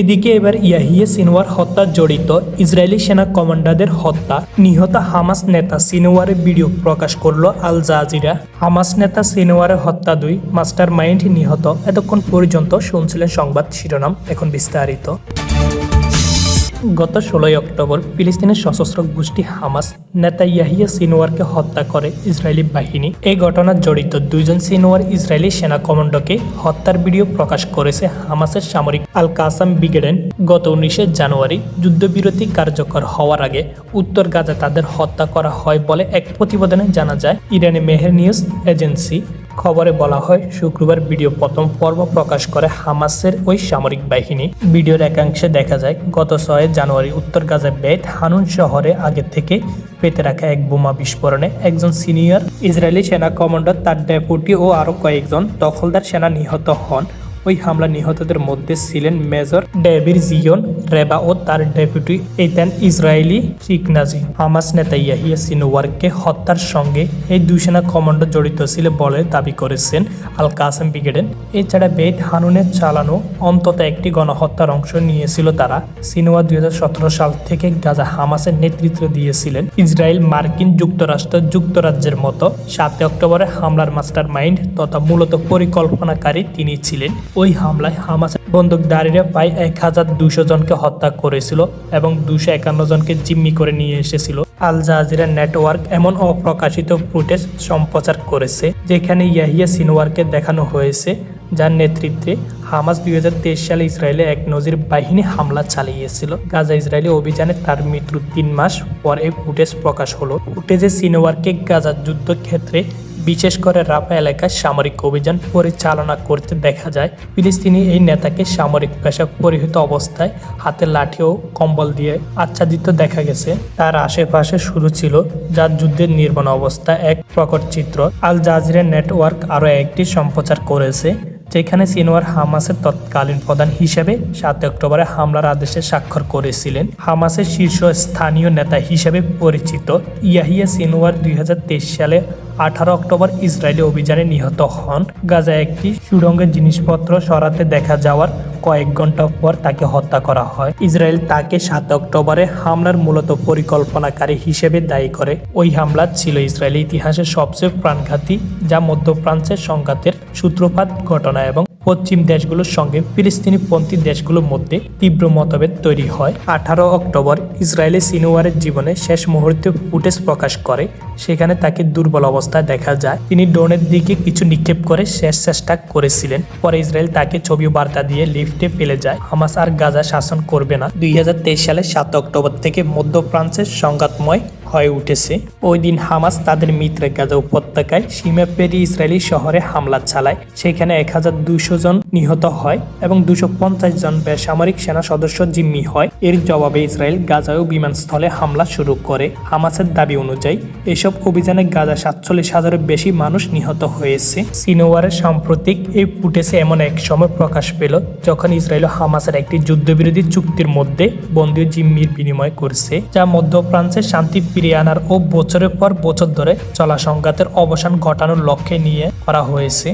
এদিকে এবার ইয়াহিয়ে সিনওয়ার হত্যা জড়িত ইসরায়েলি সেনা কমান্ডারদের হত্যা। নিহত হামাস নেতা সিনোয়ারের ভিডিও প্রকাশ করল আল জাজিরা। হামাস নেতা সিনোয়ারের হত্যা দুই মাস্টার মাইন্ড নিহত। এতক্ষণ পর্যন্ত শুনছিলেন সংবাদ শিরোনাম, এখন বিস্তারিত। গত ষোলোই অক্টোবর ফিলিস্তিনের সশস্ত্র গোষ্ঠী হামাস নেতা ইয়াহিয়া সিনোয়ারকে হত্যা করে ইসরায়েলি বাহিনী। এই ঘটনার জড়িত দুইজন সিনোয়ার ইসরায়েলি সেনা কমান্ডোকে হত্যার ভিডিও প্রকাশ করেছে হামাসের সামরিক আল কাসাম ব্রিগেডেন গত উনিশে জানুয়ারি যুদ্ধবিরতি কার্যকর হওয়ার আগে উত্তর গাজা তাদের হত্যা করা হয় বলে এক প্রতিবেদনে জানা যায়। ইরানি মেহের নিউজ এজেন্সি খবরে বলা হয়, শুক্রবার ভিডিও প্রথম পর্ব প্রকাশ করে হামাসের ওই সামরিক বাহিনী। ভিডিওর একাংশে দেখা যায়, গত ছয় জানুয়ারি উত্তর গাজা বেত হানুন শহরে আগে থেকে পেতে রাখা এক বোমা বিস্ফোরণে একজন সিনিয়র ইসরায়েলি সেনা কমান্ডার, তার ডেপুটি ও আরও কয়েকজন দখলদার সেনা নিহত হন। ওই হামলা নিহতদের মধ্যে ছিলেন মেজর ডেভির জিয়ন রেবা ও তার ডেপুটি এইতান ইসরায়েলি শিকনাজি হামাস নেতা ইয়াহিয়া সিনোয়ারকে হত্যার সঙ্গে এই দুই সেনা কমান্ডো জড়িত ছিল বলে দাবি করেছেন আল কাসেম ব্রিগেডেন এছাড়া বেদ হানুনের চালানো অন্তত একটি গণহত্যার অংশ নিয়েছিল তারা। সিনোয়ার দুই হাজার সতেরো সাল থেকে গাজা হামাসের নেতৃত্ব দিয়েছিলেন ইসরায়েল মার্কিন যুক্তরাষ্ট্র যুক্তরাজ্যের মতো। সাতই অক্টোবরে হামলার মাস্টার মাইন্ড তথা মূলত পরিকল্পনাকারী তিনি ছিলেন। ওই হামলায় হামাসের বন্দুকধারীরা প্রায় এক হাজার দুশো জনকে হত্যা করেছিল এবং দুশো একান্ন জনকে জিম্মি করে নিয়ে এসেছিল। আল জাজিরা নেটওয়ার্ক এমন অপ্রকাশিত ফুটেজ সম্প্রচার করেছে, যেখানে ইয়াহিয়া সিনোয়ারকে দেখানো হয়েছে, যার নেতৃত্বে হামাস দুই হাজার তেইশ সালে ইসরায়েলে এক নজির বাহিনী হামলা চালিয়েছিল। গাজা ইসরায়েলি অভিযানে তার মৃত্যুর তিন মাস পর এই ফুটেজ প্রকাশ হলো। ফুটেজে সিনোয়ারকে গাজা যুদ্ধক্ষেত্রে বিশেষ করে রাফা এলাকায় সামরিক অভিযান পরিচালনা করতে দেখা যায়। ফিলিস্তিনি এই নেতাকে সামরিক পেশা পরিহিত অবস্থায় হাতে লাঠি ও কম্বল দিয়ে আচ্ছাদিত দেখা গেছে। তার আশেপাশে শুরু ছিল যার যুদ্ধের নির্মাণ অবস্থা। এক প্রকট চিত্র, আল জাজিরা নেটওয়ার্ক আরও একটি সম্প্রচার করেছে। যেখানে সিনোয়ার হামাসের তৎকালীন প্রধান হিসেবে সাত অক্টোবরে হামলার আদেশে স্বাক্ষর করেছিলেন। হামাসের শীর্ষ স্থানীয় নেতা হিসেবে পরিচিত ইয়াহিয়া সিনোয়ার দুই সালে আঠারো অক্টোবর ইসরায়েলি অভিযানে নিহত হন। গাজায় একটি সুড়ঙ্গের জিনিসপত্র সরাতে দেখা যাওয়ার কয়েক ঘণ্টা পর তাকে হত্যা করা হয়। ইসরায়েল তাকে সাত অক্টোবরে হামলার মূলত পরিকল্পনাকারী হিসেবে দায়ী করে। ওই হামলা ছিল ইসরায়েলি ইতিহাসের সবচেয়ে প্রাণঘাতী, যা মধ্যপ্রাচ্যের সংঘাতের সূত্রপাত ঘটনা এবং পশ্চিম দেশগুলোর সঙ্গে ফিলিস্তিনিপন্থী দেশগুলোর মধ্যে তীব্র মতভেদ তৈরি হয়। আঠারো অক্টোবর ইসরায়েলি সিনোয়ারের জীবনে শেষ মুহূর্তে ফুটেজ প্রকাশ করে। সেখানে তাকে দুর্বল অবস্থায় দেখা যায়। তিনি ড্রোনের দিকে কিছু নিক্ষেপ করে শেষ চেষ্টা করেছিলেন। পরে ইসরায়েল তাকে ছবি বার্তা দিয়ে লিফটে ফেলে যায়। হামাস আর গাজা শাসন করবে না। দুই হাজার তেইশ সালের সাত অক্টোবর থেকে মধ্যপ্রাচ্যের সংঘাতময় হয়ে উঠেছে। ওই দিন হামাস তাদের মিত্রে গাজা উপত্যকায় সীমা পেরিয়ে ইসরায়েলি শহরে হামলা চালায়। সেখানে এক হাজার দুশো জন নিহত হয় এবং দুশো পঞ্চাশ জন বেসামরিক সেনা সদস্য জিম্মি হয়। এর জবাবে ইসরায়েল গাজায় বিমানস্থলে হামলা শুরু করে। হামাসের দাবি অনুযায়ী, এসব অভিযানে গাজা সাতচল্লিশ হাজারের বেশি মানুষ নিহত হয়েছে। সিনোয়ারের সাম্প্রতিক এই ফুটেজে এমন এক সময় প্রকাশ পেল, যখন ইসরায়েল ও হামাসের একটি যুদ্ধবিরোধী চুক্তির মধ্যে বন্দী জিম্মির বিনিময় করছে, যা মধ্যপ্রাচ্যের শান্তি ফিরিয়ে আনার ও বছরের পর বছর ধরে চলা সংঘাতের অবসান ঘটানোর লক্ষ্যে নিয়ে করা হয়েছে।